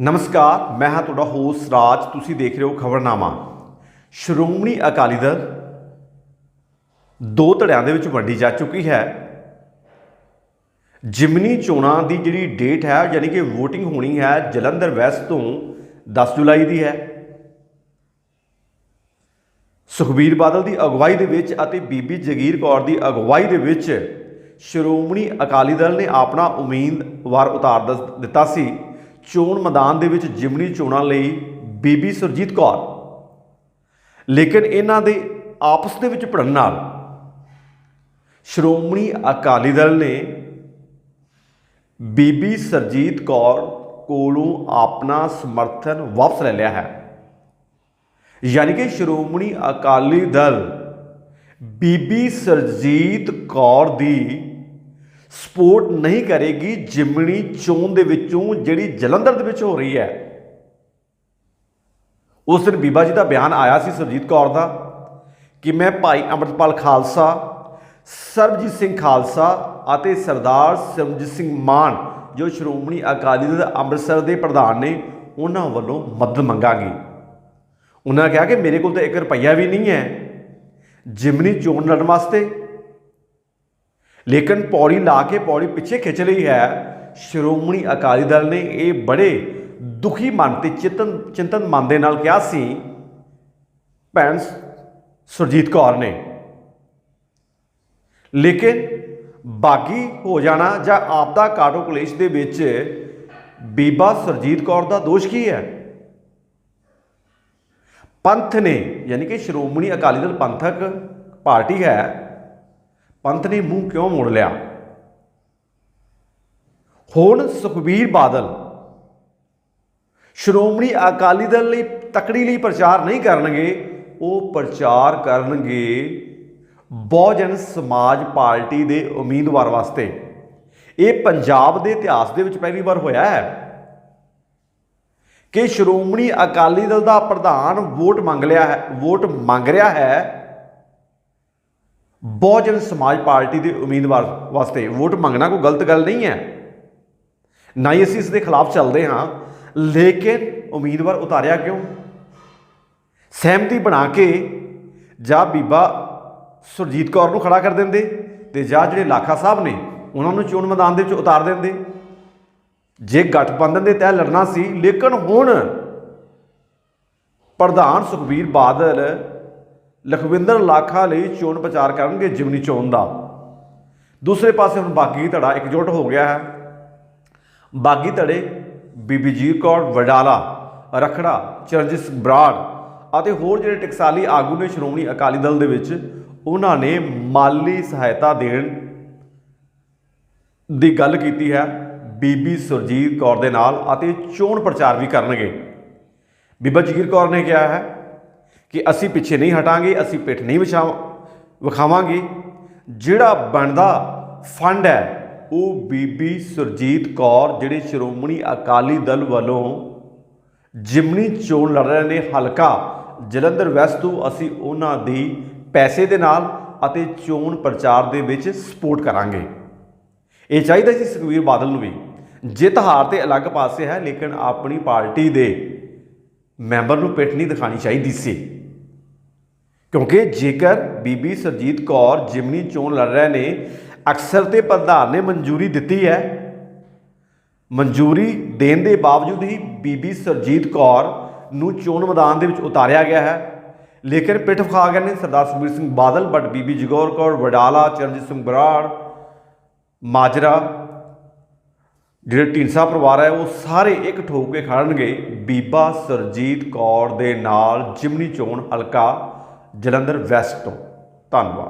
ਨਮਸਕਾਰ, ਮੈਂ ਹਾਂ ਤੁਹਾਡਾ ਹੋਸਟ ਰਾਜ, ਤੁਸੀਂ ਦੇਖ ਰਹੇ ਹੋ ਖਬਰਨਾਮਾ। ਸ਼੍ਰੋਮਣੀ ਅਕਾਲੀ ਦਲ ਦੋ ਧੜਿਆਂ ਦੇ ਵਿੱਚ ਵੰਡੀ ਜਾ ਚੁੱਕੀ ਹੈ। ਜਿਮਨੀ ਚੋਣਾਂ ਦੀ ਜਿਹੜੀ ਡੇਟ ਹੈ, ਯਾਨੀ ਕਿ VOTING ਹੋਣੀ ਹੈ ਜਲੰਧਰ ਵੈਸਟ ਤੋਂ 10 ਜੁਲਾਈ ਦੀ ਹੈ। ਸੁਖਬੀਰ ਬਾਦਲ ਦੀ ਅਗਵਾਈ ਦੇ ਵਿੱਚ ਅਤੇ ਬੀਬੀ ਜਗੀਰ ਕੌਰ ਦੀ ਅਗਵਾਈ ਦੇ ਵਿੱਚ ਸ਼੍ਰੋਮਣੀ ਅਕਾਲੀ ਦਲ ਨੇ ਆਪਣਾ ਉਮੀਦਵਾਰ ਉਤਾਰ ਦ- ਦਿੱਤਾ ਸੀ। ਚੋਣ ਮੈਦਾਨ ਦੇ ਵਿੱਚ ਜਿਮਨੀ ਚੋਣਾਂ ਲਈ ਬੀਬੀ ਸੁਰਜੀਤ ਕੌਰ। ਲੇਕਿਨ ਇਹਨਾਂ ਦੇ ਆਪਸ ਦੇ ਵਿੱਚ ਭਿੜਨ ਨਾਲ ਸ਼੍ਰੋਮਣੀ ਅਕਾਲੀ ਦਲ ਨੇ ਬੀਬੀ ਸਰਜੀਤ ਕੌਰ ਕੋਲੋਂ ਆਪਣਾ ਸਮਰਥਨ ਵਾਪਸ ਲੈ ਲਿਆ ਹੈ। ਯਾਨੀ ਕਿ ਸ਼੍ਰੋਮਣੀ ਅਕਾਲੀ ਦਲ ਬੀਬੀ ਸਰਜੀਤ ਕੌਰ ਦੀ ਸਪੋਰਟ ਨਹੀਂ ਕਰੇਗੀ ਜਿਮਣੀ ਚੋਣ ਦੇ ਵਿੱਚੋਂ ਜਿਹੜੀ ਜਲੰਧਰ ਦੇ ਵਿੱਚ ਹੋ ਰਹੀ ਹੈ। ਉਸ ਦਿਨ ਬੀਬਾ ਜੀ ਦਾ ਬਿਆਨ ਆਇਆ ਸੀ ਸਰਜੀਤ ਕੌਰ ਦਾ ਕਿ ਮੈਂ ਭਾਈ ਅੰਮ੍ਰਿਤਪਾਲ ਖਾਲਸਾ, ਸਰਬਜੀਤ ਸਿੰਘ ਖਾਲਸਾ ਅਤੇ ਸਰਦਾਰ ਸਿਮਰਜੀਤ ਸਿੰਘ ਮਾਨ, ਜੋ ਸ਼੍ਰੋਮਣੀ ਅਕਾਲੀ ਦਲ ਅੰਮ੍ਰਿਤਸਰ ਦੇ ਪ੍ਰਧਾਨ ਨੇ, ਉਹਨਾਂ ਵੱਲੋਂ ਮਦਦ ਮੰਗਾਂਗੀ। ਉਹਨਾਂ ਕਿਹਾ ਕਿ ਮੇਰੇ ਕੋਲ ਤਾਂ 1 ਰੁਪਈਆ ਵੀ ਨਹੀਂ ਹੈ। ਜਿਮਨੀ ਚੋਣ ਲੜਨ ਵਾਸਤੇ ਲੇਕਿਨ ਪੌੜੀ ਲਾ ਕੇ ਪੌੜੀ ਪਿੱਛੇ ਖਿੱਚ ਲਈ ਹੈ। ਸ਼੍ਰੋਮਣੀ ਅਕਾਲੀ ਦਲ ਨੇ ਇਹ ਬੜੇ ਦੁਖੀ ਮਨ ਤੇ ਚਿੰਤਨ ਚਿੰਤਨ ਮਨ ਦੇ ਨਾਲ ਕਿਹਾ ਸੀ। ਭੈਣ ਸੁਰਜੀਤ ਕੌਰ ਨੇ। ਲੇਕਿਨ ਬਾਗੀ ਹੋ ਜਾਣਾ ਜਾਂ ਆਪਦਾ ਕਾਟੋ ਕਲੇਸ਼ ਦੇ ਵਿੱਚ ਬੀਬਾ ਸਰਜੀਤ ਕੌਰ ਦਾ ਦੋਸ਼ ਕੀ ਹੈ? ਪੰਥ ਨੇ, ਯਾਨੀ ਕਿ ਸ਼੍ਰੋਮਣੀ ਅਕਾਲੀ ਦਲ ਪੰਥਕ ਪਾਰਟੀ ਹੈ ਪੰਥ ਨੇ ਮੂੰਹ ਕਿਉਂ ਮੋੜ ਲਿਆ? ਹੁਣ ਸੁਖਬੀਰ ਬਾਦਲ ਸ਼੍ਰੋਮਣੀ ਅਕਾਲੀ ਦਲ ਲਈ ਤਕੜੀ ਲਈ ਪ੍ਰਚਾਰ ਨਹੀਂ ਕਰਨਗੇ, ਉਹ ਪ੍ਰਚਾਰ ਕਰਨਗੇ ਬਹੁਜਨ ਸਮਾਜ ਪਾਰਟੀ ਦੇ ਉਮੀਦਵਾਰ ਵਾਸਤੇ। ਇਹ ਪੰਜਾਬ ਦੇ ਇਤਿਹਾਸ ਦੇ ਵਿੱਚ ਪਹਿਲੀ ਵਾਰ ਹੋਇਆ ਹੈ ਕਿ ਸ਼੍ਰੋਮਣੀ ਅਕਾਲੀ ਦਲ ਦਾ ਪ੍ਰਧਾਨ ਵੋਟ ਮੰਗ ਲਿਆ ਹੈ, ਵੋਟ ਮੰਗ ਰਿਹਾ ਹੈ ਬਹੁਜਨ ਸਮਾਜ ਪਾਰਟੀ ਦੇ ਉਮੀਦਵਾਰ ਵਾਸਤੇ ਵੋਟ ਮੰਗਣਾ ਕੋਈ ਗਲਤ ਗੱਲ ਨਹੀਂ ਹੈ। ਨਾ ਹੀ ਅਸੀਂ ਇਸ ਦੇ ਖਿਲਾਫ ਚੱਲਦੇ ਹਾਂ, ਲੇਕਿਨ ਉਮੀਦਵਾਰ ਉਤਾਰਿਆ ਕਿਉਂ? ਸਹਿਮਤੀ ਬਣਾ ਕੇ ਜਾਂ ਬੀਬਾ ਸੁਰਜੀਤ ਕੌਰ ਨੂੰ ਖੜਾ ਕਰ ਦਿੰਦੇ ਤੇ ਜਾਂ ਜਿਹੜੇ ਲਾਖਾ ਸਾਹਿਬ ਨੇ, ਉਹਨਾਂ ਨੂੰ ਚੋਣ ਮੈਦਾਨ ਦੇ ਵਿੱਚ ਉਤਾਰ ਦਿੰਦੇ। ਜੇ ਗਠਬੰਧਨ ਦੇ ਤਹਿ ਲੜਨਾ ਸੀ, ਲੇਕਿਨ ਹੁਣ ਪ੍ਰਧਾਨ ਸੁਖਬੀਰ ਬਾਦਲ ਲਖਵਿੰਦਰ ਲਾਖਾ ਲਈ ਚੋਣ ਪ੍ਰਚਾਰ ਕਰਨਗੇ ਜਿਮਨੀ ਚੋਣ ਦਾ। ਦੂਸਰੇ ਪਾਸੇ ਹੁਣ ਬਾਗੀ ਧੜਾ ਇਕਜੁੱਟ ਹੋ ਗਿਆ ਹੈ। ਬਾਗੀ ਧੜੇ ਬੀਬੀ ਜੀਰ ਕੌਰ, ਵਡਾਲਾ, ਰਖੜਾ, ਚਰਨਜੀਤ ਸਿੰਘ ਬਰਾੜ ਅਤੇ ਹੋਰ ਜਿਹੜੇ ਟਕਸਾਲੀ ਆਗੂ ਨੇ ਸ਼੍ਰੋਮਣੀ ਅਕਾਲੀ ਦਲ ਦੇ ਵਿੱਚ, ਉਹਨਾਂ ਨੇ ਮਾਲੀ ਸਹਾਇਤਾ ਦੇਣ ਦੀ ਗੱਲ ਕੀਤੀ ਹੈ। ਬੀਬੀ ਸੁਰਜੀਤ ਕੌਰ ਦੇ ਨਾਲ ਅਤੇ ਚੋਣ ਪ੍ਰਚਾਰ ਵੀ ਕਰਨਗੇ। ਬੀਬਾ ਜਗੀਰ ਕੌਰ ਨੇ ਕਿਹਾ ਹੈ ਕਿ ਅਸੀਂ ਪਿੱਛੇ ਨਹੀਂ ਹਟਾਂਗੇ, ਅਸੀਂ ਪਿੱਠ ਨਹੀਂ ਵਿਛਾ ਵਿਖਾਵਾਂਗੇ। ਜਿਹੜਾ ਬਣਦਾ ਫੰਡ ਹੈ, ਉਹ ਬੀਬੀ ਸੁਰਜੀਤ ਕੌਰ ਜਿਹੜੇ ਸ਼੍ਰੋਮਣੀ ਅਕਾਲੀ ਦਲ ਵੱਲੋਂ ਜਿਮਨੀ ਚੋਣ ਲੜ ਰਹੇ ਨੇ, ਹਲਕਾ ਜਲੰਧਰ ਵੈਸਟ ਤੋਂ ਅਸੀਂ ਉਹਨਾਂ ਦੀ ਪੈਸੇ ਦੇ ਨਾਲ ਅਤੇ ਚੋਣ ਪ੍ਰਚਾਰ ਦੇ ਵਿੱਚ ਸਪੋਰਟ ਕਰਾਂਗੇ। ਇਹ ਚਾਹੀਦਾ ਸੀ ਸੁਖਬੀਰ ਬਾਦਲ ਨੂੰ ਵੀ। ਜਿੱਤ ਹਾਰ ਤੇ ਅਲੱਗ ਪਾਸੇ ਹੈ, ਲੇਕਿਨ ਆਪਣੀ ਪਾਰਟੀ ਦੇ ਮੈਂਬਰ ਨੂੰ ਪਿੱਠ ਨਹੀਂ ਦਿਖਾਣੀ ਚਾਹੀਦੀ ਸੀ। ਕਿਉਂਕਿ ਜੇਕਰ ਬੀਬੀ ਸਰਜੀਤ ਕੌਰ ਜਿਮਨੀ ਚੋਣ ਲੜ ਰਹੇ ਨੇ, ਅਕਸਰ ਤੇ ਪ੍ਰਧਾਨ ਨੇ ਮਨਜ਼ੂਰੀ ਦਿੱਤੀ ਹੈ। ਮਨਜ਼ੂਰੀ ਦੇਣ ਦੇ ਬਾਵਜੂਦ ਹੀ ਬੀਬੀ ਸਰਜੀਤ ਕੌਰ ਨੂੰ ਚੋਣ ਮੈਦਾਨ ਦੇ ਵਿੱਚ ਉਤਾਰਿਆ ਗਿਆ ਹੈ। ਲੇਕਿਨ ਪਿੱਠ ਵਿਖਾ ਗਏ ਨੇ ਸਰਦਾਰ ਸੁਖਬੀਰ ਸਿੰਘ ਬਾਦਲ, ਬਟ ਬੀਬੀ ਜਗੌਰ ਕੌਰ, ਵਡਾਲਾ, ਚਰਨਜੀਤ ਸਿੰਘ ਬਰਾੜ, ਮਾਜਰਾ, ਜਿਹੜੇ ਢੀਂਸਾ ਪਰਿਵਾਰ ਹੈ, ਉਹ ਸਾਰੇ ਇੱਕ ਠੋਕ ਕੇ ਖੜਨਗੇ। ਬੀਬਾ ਸਰਜੀਤ ਕੌਰ ਦੇ ਨਾਲ ਜਿਮਨੀ ਚੋਣ ਹਲਕਾ ਜਲੰਧਰ ਵੈਸਟ ਤੋਂ। ਧੰਨਵਾਦ।